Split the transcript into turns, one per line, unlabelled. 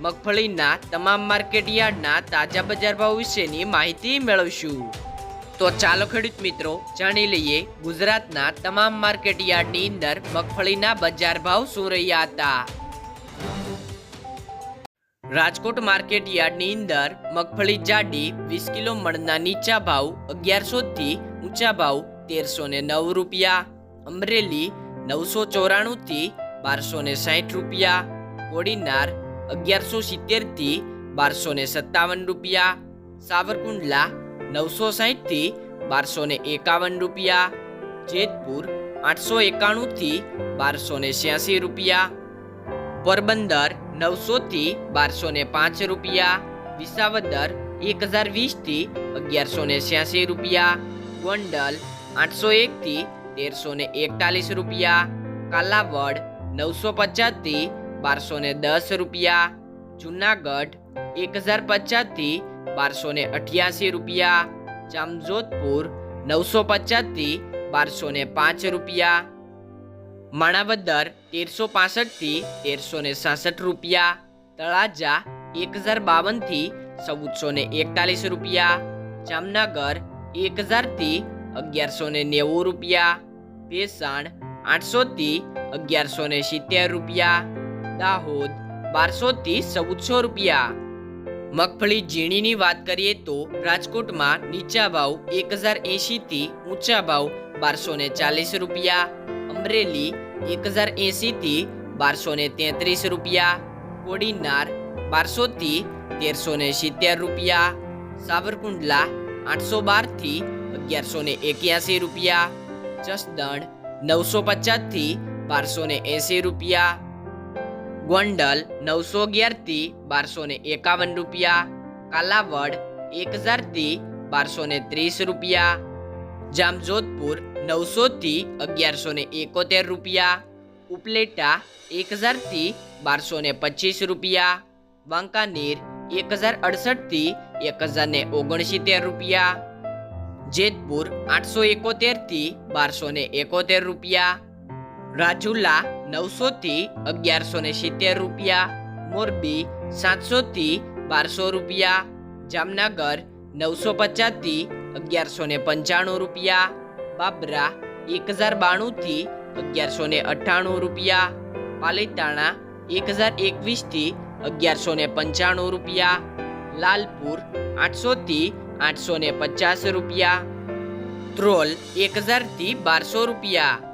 મગફળીના તમામ માર્કેટ યાર્ડના તાજા બજાર ભાવ વિશેની માહિતી મેળવશું. તો ચાલો ખેડૂત મિત્રો, જાણી લઈએ ગુજરાતના તમામ માર્કેટ યાર્ડની અંદર મગફળીના બજાર ભાવ શું રહ્યા હતા. રાજકોટ માર્કેટ યાર્ડની અંદર મગફળી જાડી વીસ કિલો મણના નીચા ભાવ અગિયારસો થી ઊંચા ભાવ તેરસો ને નવ રૂપિયા. અમરેલી નવસો ચોરાણું થી બારસો ને સાઠ રૂપિયા. કોડીનાર અગિયારસો સિત્તેરથી બારસો ને સત્તાવન રૂપિયા. સાવરકુંડલા નવસો સાહીઠથી બારસો ને એકાવન રૂપિયા. જેતપુર આઠસો એકાણુંથી બારસો ને છ્યાસી રૂપિયા. પોરબંદર નવસોથી બારસો ને પાંચ રૂપિયા. વિસાવદર એક હજાર વીસથી અગિયારસો ને છ્યાસી રૂપિયા. ગોંડલ આઠસો એકથી તેરસો ને એકતાલીસ રૂપિયા. કાલાવડ નવસો પચાસથી બારસો ને દસ રૂપિયા, જુનાગઢ એક હજાર પચાસથી બારસો ને અઠ્યાસી રૂપિયા, જામજોધપુર નવસો પચાસથી બારસો ને પાંચ રૂપિયા, માણાવદર તેરસો પાસઠથી તેરસો ને સાસઠ રૂપિયા, તળાજા એક હજાર બાવનથી ચૌદસો ને એકતાલીસ રૂપિયા, જામનગર એક હજારથી અગિયારસો ને નેવું રૂપિયા, ભેસાણ આઠસો થી અગિયારસો ને સિત્તેર રૂપિયા દાહોદ બારસો થી ચૌદસો રૂપિયા. મગફળી ઝીણીની વાત કરીએ તો રાજકોટમાં નીચા ભાવ એક હજાર એંશી થી ઊંચા ભાવ બારસો ને ચાલીસ રૂપિયા. અમરેલી એક હજાર એંશી થી બારસો ને તેત્રીસ રૂપિયા. કોડીનાર બારસો થી તેરસો ને સિત્તેર રૂપિયા. સાવરકુંડલા આઠસો બારથી અગિયારસો ને એક્યાસી રૂપિયા. જસદણ નવસો પચાસથી બારસો ને એંશી રૂપિયા. ગોંડલ નવસો અગિયારથી બારસો ને એકાવન રૂપિયા. કાલાવડ એક હજારથી બારસો ને ત્રીસ રૂપિયા. જામજોધપુર નવસો થી અગિયારસો ને એકોતેર રૂપિયા. ઉપલેટા એક હજારથી બારસો ને પચીસ રૂપિયા. વાંકાનેર એક હજાર અડસઠથી એક હજાર ને ઓગણસિત્તેર રૂપિયા. જેતપુર આઠસો એકોતેરથી બારસો ને એકોતેર રૂપિયા. રાજુલા નવસો થી અગિયારસો ને સિત્તેર રૂપિયા, મોરબી સાતસો થી બારસો રૂપિયા, જામનગર નવસો પચાસથી અગિયારસો ને પંચાણું રૂપિયા, બાબરા એક હજાર બાણું થી અગિયારસો ને અઠ્ઠાણું રૂપિયા, પાલીતાણા એક હજાર એકવીસથી અગિયારસો ને પંચાણું રૂપિયા, લાલપુર આઠસો થી આઠસો ને પચાસ રૂપિયા ત્રોલ એક હજારથી બારસો રૂપિયા.